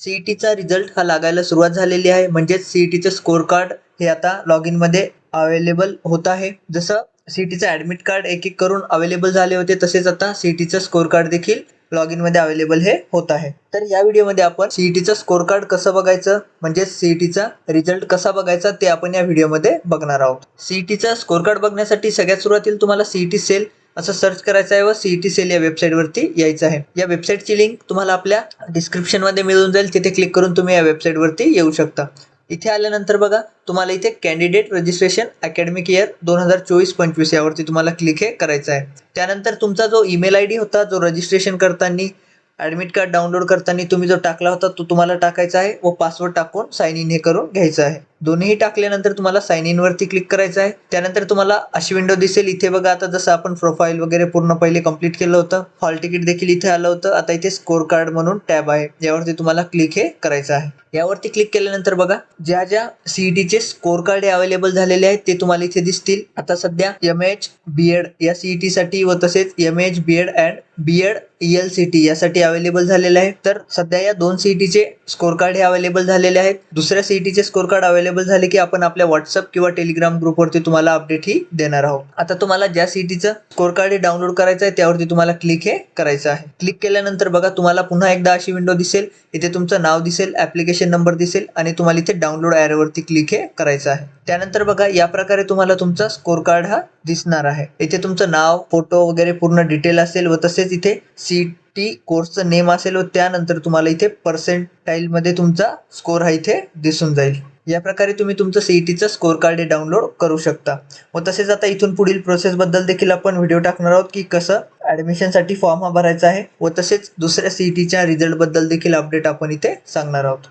सीईटीचा result हा लागायला सुरुवात झालेली आहे. म्हणजेच सीईटीचं स्कोअर कार्ड हे आता लॉग इनमध्ये अवेलेबल होत आहे. जसं सीईटीचं ॲडमिट कार्ड एक एक करून अवेलेबल झाले होते तसेच आता सीईटीचं स्कोअर कार्ड देखील लॉग इनमध्ये अवेलेबल हे होत आहे. तर या व्हिडिओमध्ये आपण सीईटीचं स्कोअर कार्ड कसं बघायचं म्हणजेच सीईटीचा रिझल्ट कसा बघायचा ते आपण या व्हिडिओमध्ये बघणार आहोत. सीईटीचा स्कोअर कार्ड बघण्यासाठी सगळ्यात सुरुवातीला तुम्हाला सीईटी सेल असं सर्च करायचं आहे व सीईटी सेल या वेबसाईटवरती यायचं आहे. या वेबसाईटची लिंक तुम्हाला आपल्या डिस्क्रिप्शनमध्ये मिळून जाईल. तिथे क्लिक करून तुम्ही या वेबसाईटवरती येऊ शकता. इथे आल्यानंतर बघा तुम्हाला इथे कॅन्डिडेट रजिस्ट्रेशन अकॅडमिक इयर दोन हजार चोवीस पंचवीस यावरती तुम्हाला क्लिक हे करायचं आहे. त्यानंतर तुमचा जो ईमेल आय डी होता जो रजिस्ट्रेशन करताना ॲडमिट कार्ड डाउनलोड करताना तुम्ही जो टाकला होता तो तुम्हाला टाकायचा आहे व पासवर्ड टाकून साइन इन हे करून घ्यायचं आहे. दोन्ही टाकल्यानंतर तुम्हाला साइन इन वरती क्लिक करायचं आहे. त्यानंतर तुम्हाला अशी विंडो दिसेल. इथे बघा आता जसं आपण प्रोफाईल वगैरे पूर्ण पहिले कंप्लीट केलं होतं. हॉल तिकीट देखील इथे आलं होतं. आता इथे स्कोर कार्ड म्हणून टॅब आहे. यावरती तुम्हाला क्लिक हे करायचं आहे. यावरती क्लिक केल्यानंतर बघा ज्या ज्या सीईटीचे स्कोर कार्ड हे अवेलेबल झालेले आहेत ते तुम्हाला इथे दिसतील. आता सध्या एम एच बी एड या सीईटी साठी व तसेच M H B Ed and B Ed E L C T यासाठी अवेलेबल झालेले आहे. तर सध्या या दोन सीईटीचे स्कोर कार्ड हे अवेलेबल झालेले आहेत. दुसऱ्या सीईटीचे स्कोर कार्ड अवेलेबल झाले की आपण आपल्या व्हॉट्सअप किंवा टेलिग्राम ग्रुपवरती तुम्हाला अपडेट ही देणार आहोत. आता तुम्हाला ज्या सिटीचं स्कोर कार्ड हे डाउनलोड करायचं आहे त्यावरती तुम्हाला क्लिक हे करायचं आहे. क्लिक केल्यानंतर बघा तुम्हाला पुन्हा एकदा अशी विंडो दिसेल इथे तुमचं नाव दिसेल ऍप्लिकेशन नंबर दिसेल आणि तुम्हाला इथे डाउनलोड ॲरवरती क्लिक हे करायचं आहे. त्यानंतर बघा या प्रकारे तुम्हाला तुमचा स्कोर कार्ड हा दिसणार आहे. इथे तुमचं नाव फोटो वगैरे पूर्ण डिटेल असेल व तसेच इथे सीट टी कोर्सचं नेम असेल व त्यानंतर तुम्हाला इथे पर्सेंटाईलमध्ये तुमचा स्कोर हा इथे दिसून जाईल. या प्रकारे तुम्ही तुमचं सीईटीचं स्कोर कार्ड डाउनलोड करू शकता. व तसेच आता इथून पुढील प्रोसेसबद्दल देखील आपण व्हिडिओ टाकणार आहोत की कसं ॲडमिशनसाठी फॉर्म हा भरायचा आहे व तसेच दुसऱ्या सीईटीच्या रिझल्टबद्दल देखील अपडेट आपण इथे सांगणार आहोत.